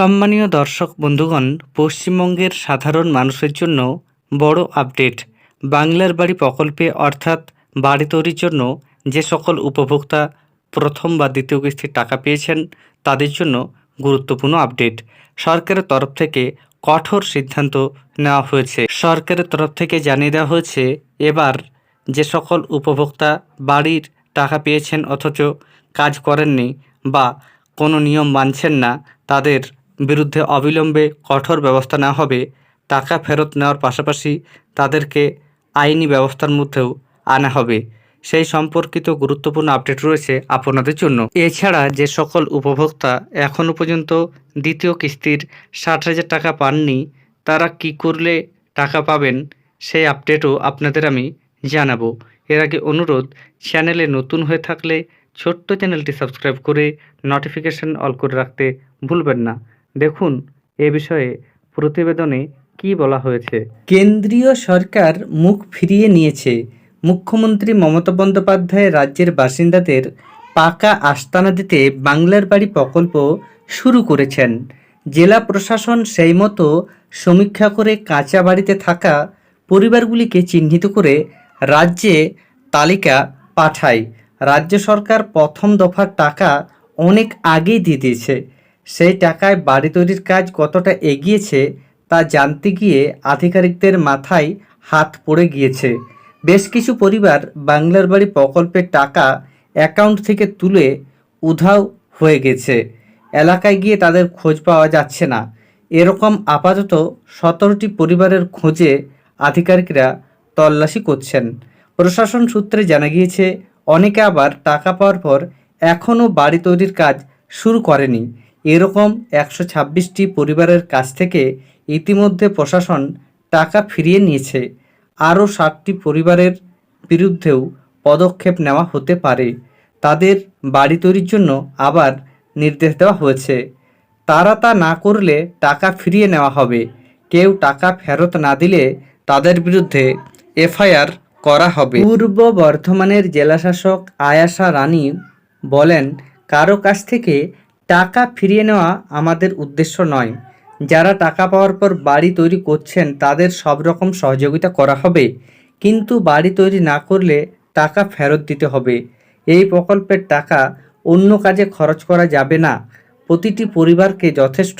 সম্মানীয় দর্শক বন্ধুগণ, পশ্চিমবঙ্গের সাধারণ মানুষের জন্য বড় আপডেট। বাংলার বাড়ি প্রকল্পে অর্থাৎ বাড়ি তৈরির জন্য যে সকল উপভোক্তা প্রথম বা দ্বিতীয় কিস্তির টাকা পেয়েছেন, তাদের জন্য গুরুত্বপূর্ণ আপডেট। সরকারের তরফ থেকে কঠোর সিদ্ধান্ত নেওয়া হয়েছে। সরকারের তরফ থেকে জানিয়ে দেওয়া হয়েছে, এবার যে সকল উপভোক্তা বাড়ির টাকা পেয়েছেন অথচ কাজ করেননি বা কোনো নিয়ম মানছেন না, তাদের বিরুদ্ধে অবিলম্বে কঠোর ব্যবস্থা নেওয়া হবে, টাকা ফেরত নেওয়ার পাশাপাশি তাদেরকে আইনি ব্যবস্থার মধ্যেও আনা হবে। সেই সম্পর্কিত গুরুত্বপূর্ণ আপডেট রয়েছে আপনাদের জন্য। এছাড়া যে সকল উপভোক্তা এখনও পর্যন্ত দ্বিতীয় কিস্তির ষাট হাজার টাকা পাননি, তারা কি করলে টাকা পাবেন সেই আপডেটও আপনাদের আমি জানাব। এর আগে অনুরোধ, চ্যানেলে নতুন হয়ে থাকলে ছোট্ট চ্যানেলটি সাবস্ক্রাইব করে নোটিফিকেশন অল করে রাখতে ভুলবেন না। দেখুন, এ বিষয়ে প্রতিবেদনে কি বলা হয়েছে। কেন্দ্রীয় সরকার মুখ ফিরিয়ে নিয়েছে। মুখ্যমন্ত্রী মমতা বন্দ্যোপাধ্যায় রাজ্যের বাসিন্দাদের পাকা আস্তানা দিতে বাংলার বাড়ি প্রকল্প শুরু করেছেন। জেলা প্রশাসন সেই মতো সমীক্ষা করে কাঁচা বাড়িতে থাকা পরিবারগুলিকে চিহ্নিত করে রাজ্যে তালিকা পাঠায়। রাজ্য সরকার প্রথম দফার টাকা অনেক আগেই দিয়ে দিয়েছে। সেই টাকায় বাড়ি তৈরির কাজ কতটা এগিয়েছে তা জানতে গিয়ে আধিকারিকদের মাথায় হাত পড়ে গিয়েছে। বেশ কিছু পরিবার বাংলার বাড়ি প্রকল্পের টাকা অ্যাকাউন্ট থেকে তুলে উধাও হয়ে গেছে। এলাকায় গিয়ে তাদের খোঁজ পাওয়া যাচ্ছে না। এরকম আপাতত সতেরোটি পরিবারের খোঁজে আধিকারিকরা তল্লাশি করছেন। প্রশাসন সূত্রে জানা গিয়েছে, অনেকে আবার টাকা পাওয়ার পর এখনও বাড়ি তৈরির কাজ শুরু করেনি। এরকম একশো ছাব্বিশটি পরিবারের কাছ থেকে ইতিমধ্যে প্রশাসন টাকা ফিরিয়ে নিয়েছে। আরও ষাটটি পরিবারের বিরুদ্ধেও পদক্ষেপ নেওয়া হতে পারে। তাদের বাড়ি তৈরির জন্য আবার নির্দেশ দেওয়া হয়েছে। তারা তা না করলে টাকা ফিরিয়ে নেওয়া হবে। কেউ টাকা ফেরত না দিলে তাদের বিরুদ্ধে এফআইআর করা হবে। পূর্ব বর্ধমানের জেলাশাসক আয়াশা রানী বলেন, কারও কাছ থেকে টাকা ফিরিয়ে নেওয়া আমাদের উদ্দেশ্য নয়। যারা টাকা পাওয়ার পর বাড়ি তৈরি করছেন, তাদের সব রকম সহযোগিতা করা হবে। কিন্তু বাড়ি তৈরি না করলে টাকা ফেরত দিতে হবে। এই প্রকল্পের টাকা অন্য কাজে খরচ করা যাবে না। প্রতিটি পরিবারকে যথেষ্ট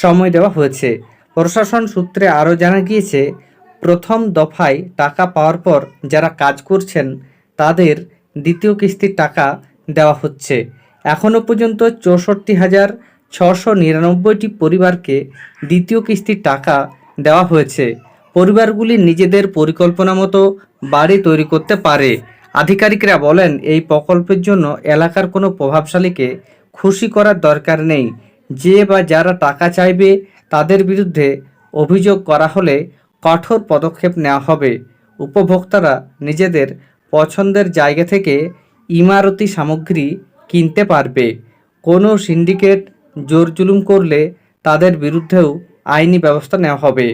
সময় দেওয়া হয়েছে। প্রশাসন সূত্রে আরও জানা গিয়েছে, প্রথম দফায় টাকা পাওয়ার পর যারা কাজ করছেন, তাদের দ্বিতীয় কিস্তির টাকা দেওয়া হচ্ছে। এখনও পর্যন্ত চৌষট্টি হাজার ছশো নিরানব্বইটি পরিবারকে দ্বিতীয় কিস্তির টাকা দেওয়া হয়েছে। পরিবারগুলি নিজেদের পরিকল্পনা মতো বাড়ি তৈরি করতে পারে। আধিকারিকরা বলেন, এই প্রকল্পের জন্য এলাকার কোনো প্রভাবশালীকে খুশি করার দরকার নেই। যে বা যারা টাকা চাইবে, তাদের বিরুদ্ধে অভিযোগ করা হলে কঠোর পদক্ষেপ নেওয়া হবে। উপভোক্তারা নিজেদের পছন্দের জায়গা থেকে ইমারতি সামগ্রী কিনতে পারবে। কোনো সিন্ডিকেট জোর জুলুম করলে তাদের বিরুদ্ধেও আইনি ব্যবস্থা নেওয়া হবে।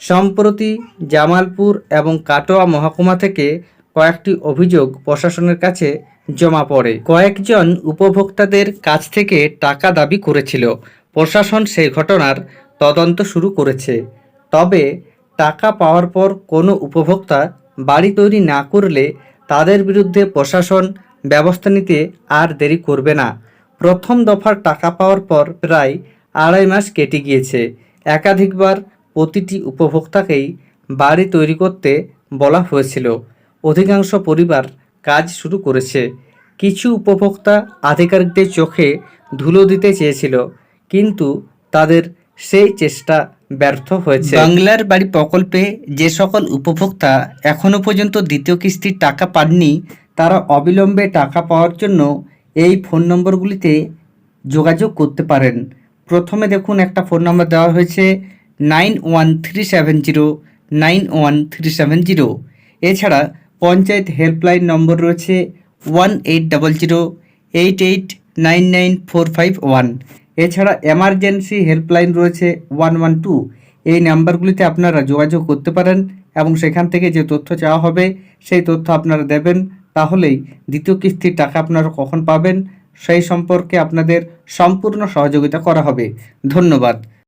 সম্প্রতি জামালপুর এবং কাটোয়া মহকুমা থেকে কয়েকটি অভিযোগ প্রশাসনের কাছে জমা পড়ে। কয়েকজন উপভোক্তাদের কাছ থেকে টাকা দাবি করেছিল। প্রশাসন সেই ঘটনার তদন্ত শুরু করেছে। তবে টাকা পাওয়ার পর কোনো উপভোক্তা বাড়ি তৈরি না করলে তাদের বিরুদ্ধে প্রশাসন ব্যবস্থা নিতে আর দেরি করবে না। প্রথম দফার টাকা পাওয়ার পর প্রায় আড়াই মাস কেটে গিয়েছে। একাধিকবার প্রতিটি উপভোক্তাকেই বাড়ি তৈরি করতে বলা হয়েছিল। অধিকাংশ পরিবার কাজ শুরু করেছে। কিছু উপভোক্তা আধিকারিকদের চোখে ধুলো দিতে চেয়েছিল, কিন্তু তাদের সেই চেষ্টা ব্যর্থ হয়েছে। বাংলার বাড়ি প্রকল্পে যে সকল উপভোক্তা এখনও পর্যন্ত দ্বিতীয় কিস্তির টাকা পাননি, তারা অবিলম্বে টাকা পাওয়ার জন্য এই ফোন নম্বরগুলিতে যোগাযোগ করতে পারেন। প্রথমে দেখুন, একটা ফোন নম্বর দেওয়া হয়েছে nine one three seven zero, nine one three seven zero. এছাড়া পঞ্চায়েত হেল্পলাইন নম্বর রয়েছে one eight double zero, eight eight nine nine four five one. এছাড়া এমার্জেন্সি হেল্পলাইন রয়েছে ওয়ান ওয়ান টু এই নাম্বারগুলিতে আপনারা যোগাযোগ করতে পারেন এবং সেখান থেকে যে তথ্য চাওয়া হবে, সেই তথ্য আপনারা দেবেন। তাহলেই দ্বিতীয় কিস্তির টাকা আপনারা কখন পাবেন, সেই সম্পর্কে আপনাদের সম্পূর্ণ সহযোগিতা করা হবে। ধন্যবাদ।